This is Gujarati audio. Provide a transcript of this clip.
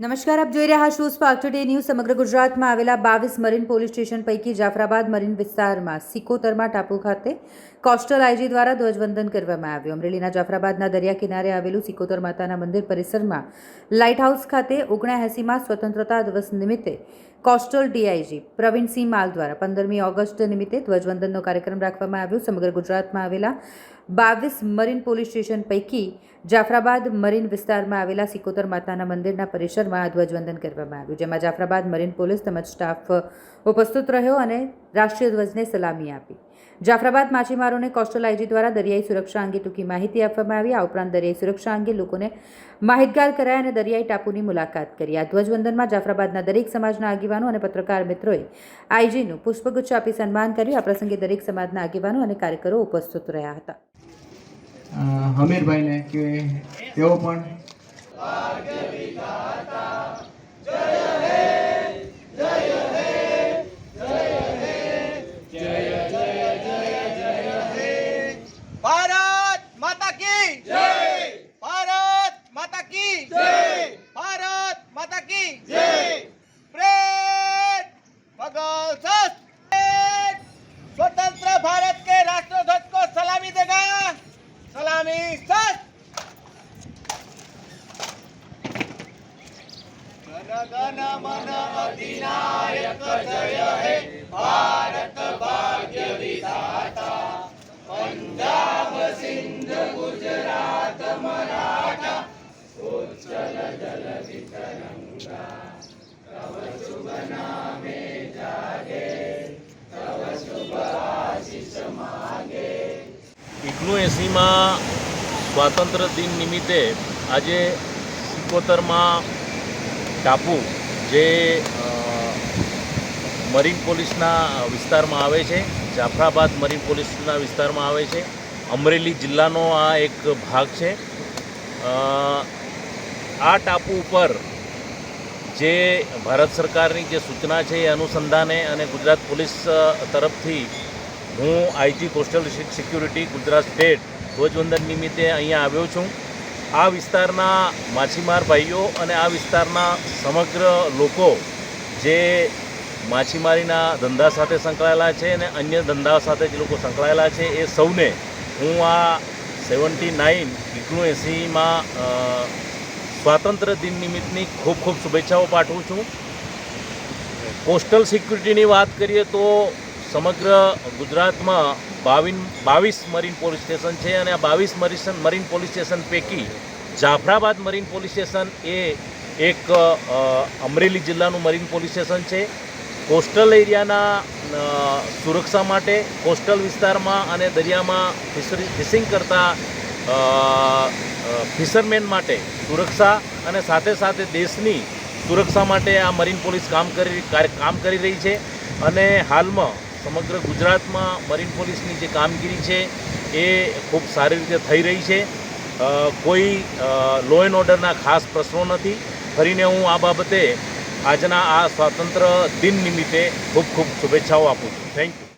નમસ્કાર, આપ જોઈ રહ્યા છો સ્પાર્ક ટુડે ન્યૂઝ સમગ્ર ગુજરાતમાં આવેલા બાવીસ મરીન પોલીસ સ્ટેશન પૈકી જાફરાબાદ મરીન વિસ્તારમાં સિકોતરમાં ટાપુ ખાતે કોસ્ટલ આઈજી દ્વારા ધ્વજવંદન કરવામાં આવ્યું. અમરેલીના જાફરાબાદના દરિયા કિનારે આવેલું સિકોતર માતાના મંદિર પરિસરમાં લાઇટ હાઉસ ખાતે ઓગણએંસીમાં સ્વતંત્રતા દિવસ નિમિત્તે કોસ્ટલ ડીઆઈજી પ્રવીણસિંહ માલ દ્વારા પંદરમી ઓગસ્ટ નિમિત્તે ધ્વજવંદનનો કાર્યક્રમ રાખવામાં આવ્યો. સમગ્ર ગુજરાતમાં આવેલા બાવીસ મરીન પોલીસ સ્ટેશન પૈકી જાફરાબાદ મરીન વિસ્તારમાં આવેલા સિકોતર માતાના મંદિરના પરિસરમાં આ ધ્વજવંદન કરવામાં આવ્યું, જેમાં જાફરાબાદ મરીન પોલીસ તેમજ સ્ટાફ ઉપસ્થિત રહ્યો અને રાષ્ટ્રીય ધ્વજને સલામી આપી. જાફરાબાદ માછીમારોને કોસ્ટલ આઈજી દ્વારા દરિયાઈ સુરક્ષા અંગે ટૂંકી માહિતી આપવામાં આવી. આ ઉપરાંત દરિયાઈ સુરક્ષા અંગે લોકોને માહિતગાર કરાયા અને દરિયાઈ ટાપુની મુલાકાત કરી. આ ધ્વજવંદનમાં જાફરાબાદના દરેક સમાજના આગેવાનો અને પત્રકાર મિત્રોએ આઈજીનું પુષ્પગુચ્છ આપી સન્માન કર્યું. આ પ્રસંગે દરેક સમાજના આગેવાનો અને કાર્યકરો ઉપસ્થિત રહ્યા હતા. હમીરભાઈને કે તેઓ પણ गण मन अधिनायक जय हे भारत भाग्य विधाता पंजाब सिंध गुजरात मराठा उच्चल जल वितरंगा तव शुभ नामे जागे तव शुभ आशीष मागे એકનું એંસીમાં સ્વાતંત્ર્ય દિન નિમિત્તે આજે સિકોતરમાં ટાપુ જે મરીન પોલીસના વિસ્તારમાં આવે છે, જાફરાબાદ મરીન પોલીસના વિસ્તારમાં આવે છે. અમરેલી જિલ્લાનો આ એક ભાગ છે. આ ટાપુ ઉપર જે ભારત સરકારની જે સૂચના છે એ અનુસંધાને અને ગુજરાત પોલીસ તરફથી હું IG coastal security Gujarat state ધ્વજવંદન નિમિત્તે અહીંયા આવ્યો છું. આ વિસ્તારના માછીમાર ભાઈઓ અને આ વિસ્તારના સમગ્ર લોકો જે માછીમારીના ધંધા સાથે સંકળાયેલા છે અને અન્ય ધંધા સાથે જે લોકો સંકળાયેલા છે, એ સૌને હું આ સેવન્ટી નાઇન એંસીમાં સ્વાતંત્ર્ય દિન નિમિત્તની ખૂબ ખૂબ શુભેચ્છાઓ પાઠવું છું. કોસ્ટલ સિક્યુરિટીની વાત કરીએ તો સમગ્ર ગુજરાતમાં બાવીન, બાવીસ મરીન પોલીસ સ્ટેશન છે અને આ બાવીસ મરીન મરીન પોલીસ સ્ટેશન પૈકી જાફરાબાદ મરીન પોલીસ સ્ટેશન એ એક અમરેલી જિલ્લાનું મરીન પોલીસ સ્ટેશન છે. કોસ્ટલ એરિયાના સુરક્ષા માટે કોસ્ટલ વિસ્તારમાં અને દરિયામાં ફિશરી, ફિશિંગ કરતા ફિશરમેન માટે સુરક્ષા અને સાથે સાથે દેશની સુરક્ષા માટે આ મરીન પોલીસ કામ કરી કામ કરી રહી છે. અને હાલમાં સમગ્ર ગુજરાતમાં મરીન પોલીસની જે કામગીરી છે, એ ખૂબ સારી રીતે થઈ રહી છે. કોઈ લો એન્ડ ઓર્ડરના ખાસ પ્રશ્નો નથી. ફરીને હું આ બાબતે આજના આ સ્વાતંત્ર્ય દિન નિમિત્તે ખૂબ ખૂબ શુભેચ્છાઓ આપું છું. Thank you